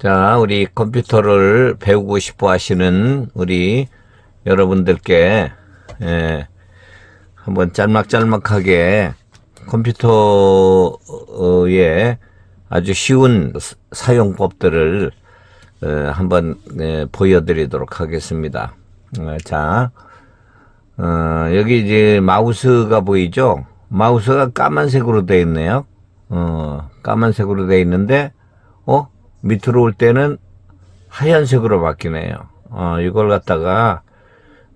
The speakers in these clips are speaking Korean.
자, 우리 컴퓨터를 배우고 싶어 하시는 우리 여러분들께, 예, 한번 짤막짤막하게 컴퓨터의 아주 쉬운 사- 사용법들을 어, 한번 예, 보여드리도록 하겠습니다. 어, 자, 어, 여기 이제 마우스가 보이죠? 마우스가 까만색으로 되어 있네요. 어, 까만색으로 되어 있는데, 어? 밑으로 올 때는 하얀색으로 바뀌네요. 어, 이걸 갖다가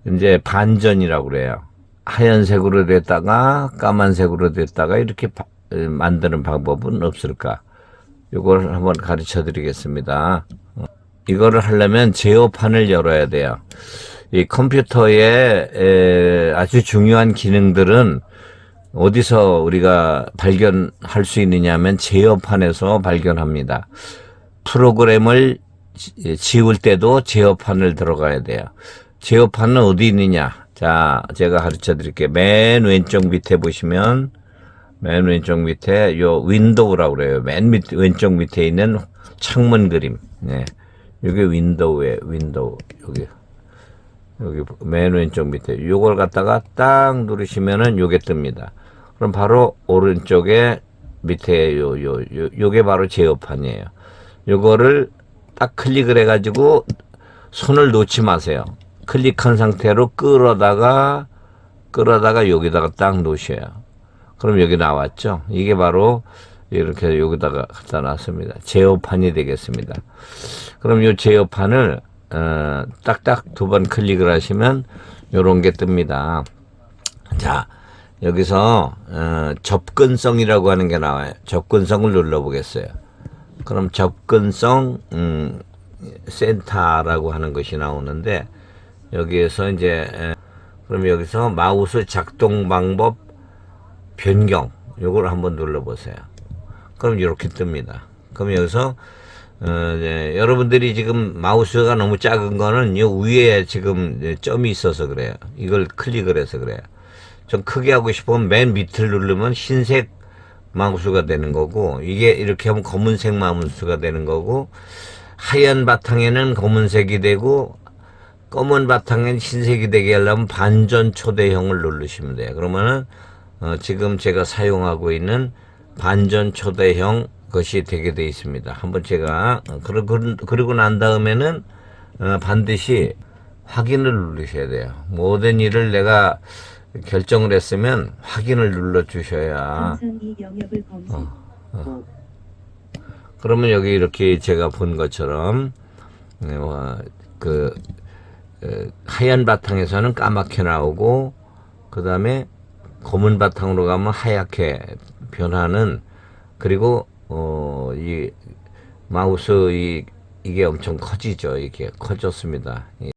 이제 반전이라고 그래요. 하얀색으로 됐다가 까만색으로 됐다가 이렇게 바- 에, 만드는 방법은 없을까? 이걸 한번 가르쳐 드리겠습니다. 어, 이거를 하려면 제어판을 열어야 돼요. 이 컴퓨터의 에, 아주 중요한 기능들은 어디서 우리가 발견할 수 있느냐 하면 제어판에서 발견합니다. 프로그램을 지- 지울 때도 제어판을 들어가야 돼요. 제어판은 어디 있느냐? 자, 제가 가르쳐 드릴게요. 맨 왼쪽 밑에 보시면, 맨 왼쪽 밑에 요 윈도우라고 그래요. 맨 밑, 왼쪽 밑에 있는 창문 그림. 네. 여기 윈도우에 윈도우. 여기. 여기 맨 왼쪽 밑에 요걸 갖다가 딱 누르시면은 요게 뜹니다. 그럼 바로 오른쪽에 밑에 요 요 요 요 게 바로 제어판이에요. 요거를 딱 클릭을 해 가지고 손을 놓지 마세요. 클릭한 상태로 끌어다가 끌어다가 여기다가 딱 놓으셔요. 그럼 여기 나왔죠. 이게 바로 이렇게 여기다가 갖다 놨습니다. 제어판이 되겠습니다. 그럼 이 제어판을 어, 딱딱 두 번 클릭을 하시면 요런 게 뜹니다. 자, 여기서 어, 접근성이라고 하는 게 나와요. 접근성을 눌러 보겠어요. 그럼 접근성 음, 센터라고 하는 것이 나오는데 여기에서 이제 에, 그럼 여기서 마우스 작동 방법 변경 요걸 한번 눌러 보세요. 그럼 이렇게 뜹니다. 그럼 여기서 어, 이제 여러분들이 지금 마우스가 너무 작은 거는 요 위에 지금 점이 있어서 그래요. 이걸 클릭을 해서 그래요. 좀 크게 하고 싶으면 맨 밑을 누르면 흰색 마우스가 되는 거고 이게 이렇게 하면 검은색 마우스가 되는 거고 하얀 바탕에는 검은색이 되고 검은 바탕엔 흰색이 되게 하려면 반전 초대형을 누르시면 돼요. 그러면은 어, 지금 제가 사용하고 있는 반전 초대형 것이 되게 돼 있습니다. 한번 제가 어, 그러고 그러고 난 다음에는 어, 반드시 확인을 누르셔야 돼요. 모든 일을 내가 결정을 했으면 확인을 눌러 주셔야 검색. 오, 그러면 여기 이렇게 제가 본 것처럼 네, 어, 그 어, 하얀 바탕에서는 까맣게 나오고 그 다음에 검은 바탕으로 가면 하얗게 변하는 그리고 어, 이 마우스 이 이게 엄청 커지죠. 이게 커졌습니다. 이